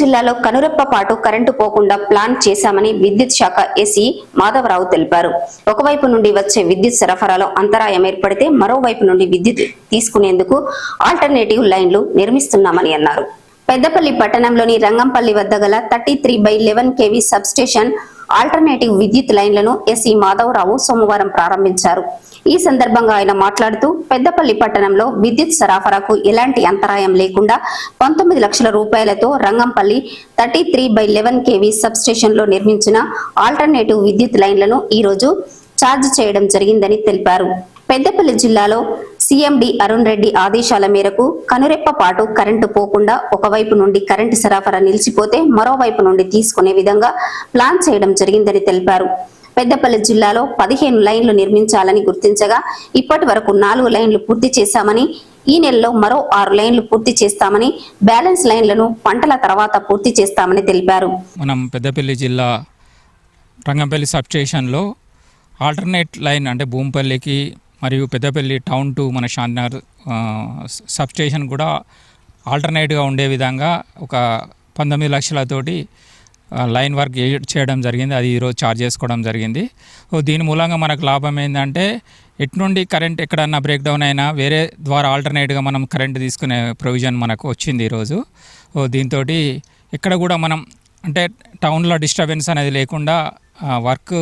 జిల్లాలో కనురెప్ప పాటు కరెంటు పోకుండా ప్లాన్ చేశామని విద్యుత్ శాఖ ఎసి మాధవరావు తెలిపారు. ఒకవైపు నుండి వచ్చే విద్యుత్ సరఫరాలో అంతరాయం ఏర్పడితే మరోవైపు నుండి విద్యుత్ తీసుకునేందుకు ఆల్టర్నేటివ్ లైన్లు నిర్మిస్తున్నామని అన్నారు. పెద్దపల్లి పట్టణంలోని రంగంపల్లి వద్ద గల thirty three by eleven KV substation alternative విద్యుత్ లైన్లను ఎస్ఈ మాధవరావు సోమవారం ప్రారంభించారు. ఈ సందర్భంగా ఆయన మాట్లాడుతూ పెద్దపల్లి పట్టణంలో విద్యుత్ సరఫరాకు ఎలాంటి అంతరాయం లేకుండా పంతొమ్మిది లక్షల రూపాయలతో Rangampalli thirty three by eleven KV sub స్టేషన్లో నిర్మించిన ఆల్టర్నేటివ్ విద్యుత్ లైన్లను ఈ రోజు ఛార్జ్ చేయడం జరిగిందని తెలిపారు. పెద్దపల్లి జిల్లాలో సీఎండి అరుణ్ రెడ్డి ఆదేశాల మేరకు కనురెప్ప పాటు కరెంటు పోకుండా ఒకవైపు నుండి కరెంటు సరఫరా నిలిచిపోతే మరోవైపు నుండి తీసుకునే విధంగా ప్లాన్ చేయడం జరిగిందని తెలిపారు. పెద్దపల్లి జిల్లాలో పదిహేను లైన్లు నిర్మించాలని గుర్తించగా ఇప్పటి వరకు నాలుగు లైన్లు పూర్తి చేశామని ఈ నెలలో మరో ఆరు లైన్లు పూర్తి చేస్తామని బ్యాలెన్స్ లైన్లను పంటల తర్వాత పూర్తి చేస్తామని తెలిపారు. మనం పెద్దపల్లి జిల్లా రంగంపల్లి సబ్ స్టేషన్లో ఆల్టర్నేట్ లైన్ అంటే భూంపల్లికి మరియు పెద్దపల్లి టౌన్ టు మన శాంతినగర్ సబ్ స్టేషన్ కూడా ఆల్టర్నేట్గా ఉండే విధంగా ఒక పంతొమ్మిది లక్షలతోటి లైన్ వర్క్ చేయడం జరిగింది. అది ఈరోజు ఛార్జ్ చేసుకోవడం జరిగింది. సో దీని మూలంగా మనకు లాభం ఏంటంటే ఎట్నుండి కరెంట్ ఎక్కడన్నా బ్రేక్ డౌన్ అయినా వేరే ద్వారా ఆల్టర్నేట్గా మనం కరెంట్ తీసుకునే ప్రొవిజన్ మనకు వచ్చింది ఈరోజు. సో దీంతో ఇక్కడ కూడా మనం అంటే టౌన్లో డిస్టర్బెన్స్ అనేది లేకుండా వర్క్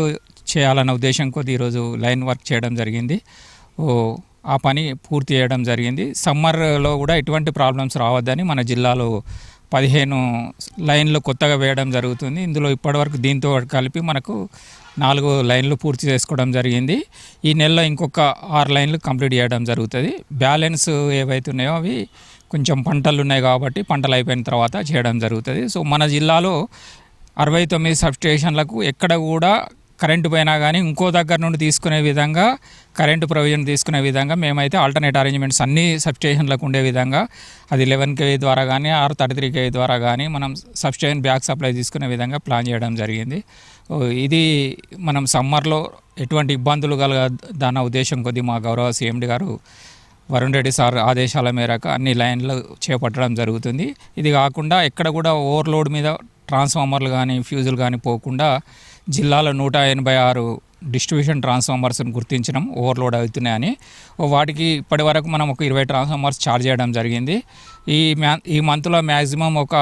చేయాలన్న ఉద్దేశం కొద్ది ఈరోజు లైన్ వర్క్ చేయడం జరిగింది. ఆ పని పూర్తి చేయడం జరిగింది. సమ్మర్లో కూడా ఎటువంటి ప్రాబ్లమ్స్ రావద్దని మన జిల్లాలో పదిహేను లైన్లు కొత్తగా వేయడం జరుగుతుంది. ఇందులో ఇప్పటివరకు దీంతో కలిపి మనకు నాలుగు లైన్లు పూర్తి చేసుకోవడం జరిగింది. ఈ నెలలో ఇంకొక ఆరు లైన్లు కంప్లీట్ చేయడం జరుగుతుంది. బ్యాలెన్స్ ఏవైతే ఉన్నాయో అవి కొంచెం పంటలు ఉన్నాయి కాబట్టి పంటలు అయిపోయిన తర్వాత చేయడం జరుగుతుంది. సో మన జిల్లాలో అరవై తొమ్మిది సబ్ స్టేషన్లకు ఎక్కడ కూడా కరెంటు పోయినా కానీ ఇంకో దగ్గర నుండి తీసుకునే విధంగా కరెంటు ప్రొవిజన్ తీసుకునే విధంగా మేమైతే ఆల్టర్నేట్ అరేంజ్మెంట్స్ అన్ని సబ్స్టేషన్లకు ఉండే విధంగా అది లెవెన్ కేవీ ద్వారా కానీ ఆర్ థర్టీ త్రీ కేవీ ద్వారా కానీ మనం సబ్స్టేషన్ బ్యాక్ సప్లై తీసుకునే విధంగా ప్లాన్ చేయడం జరిగింది. ఇది మనం సమ్మర్లో ఎటువంటి ఇబ్బందులు కలగ దాని ఉద్దేశం కొద్దీ మా గౌరవ సీఎండి గారు వరుణ్ రెడ్డి సార్ ఆదేశాల మేరకు అన్ని లైన్లు చేపట్టడం జరుగుతుంది. ఇది కాకుండా ఎక్కడ కూడా ఓవర్లోడ్ మీద ట్రాన్స్ఫార్మర్లు కానీ ఫ్యూజులు కానీ పోకుండా జిల్లాలో నూట ఎనభై ఆరు డిస్ట్రిబ్యూషన్ ట్రాన్స్ఫార్మర్స్ని గుర్తించడం ఓవర్లోడ్ అవుతున్నాయని. వాటికి ఇప్పటి వరకు మనం ఒక ఇరవై ట్రాన్స్ఫార్మర్స్ ఛార్జ్ చేయడం జరిగింది. ఈ మ్యా ఈ మంత్లో మ్యాక్సిమం ఒక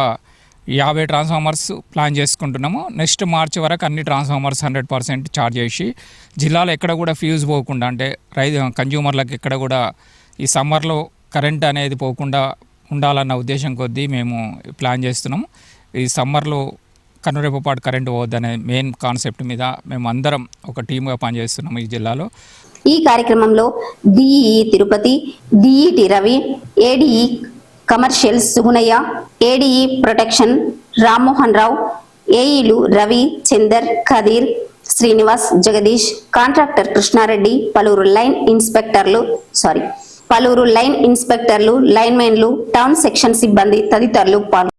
యాభై ట్రాన్స్ఫార్మర్స్ ప్లాన్ చేసుకుంటున్నాము. నెక్స్ట్ మార్చ్ వరకు అన్ని ట్రాన్స్ఫార్మర్స్ హండ్రెడ్ పర్సెంట్ ఛార్జ్ చేసి జిల్లాలో ఎక్కడ కూడా ఫ్యూజ్ పోకుండా అంటే రై కన్జ్యూమర్లకు ఎక్కడ కూడా ఈ సమ్మర్లో కరెంట్ అనేది పోకుండా ఉండాలన్న ఉద్దేశం కొద్దీ మేము ప్లాన్ చేస్తున్నాము. ఈ సమ్మర్లో కనురెప్పపాటు కరెంటు పోవద్దనే మెయిన్ కాన్సెప్ట్ మీద మేము అందరం ఒక టీమ్గా పనిచేస్తున్నాము ఈ జిల్లాలో. ఈ కార్యక్రమంలో DE Tirupati DET Ravi ADE commercial Sugunaiah ADE protection Rammohan Rao ఏఈలు Ravi Chander Khadeer Srinivas Jagadish contractor Krishna Reddy పలువురు లైన్ ఇన్స్పెక్టర్లు సారీ పలువురు లైన్ ఇన్స్పెక్టర్లు లైన్మెన్లు టౌన్ సెక్షన్ సిబ్బంది తదితరులు పాల్గొన్నారు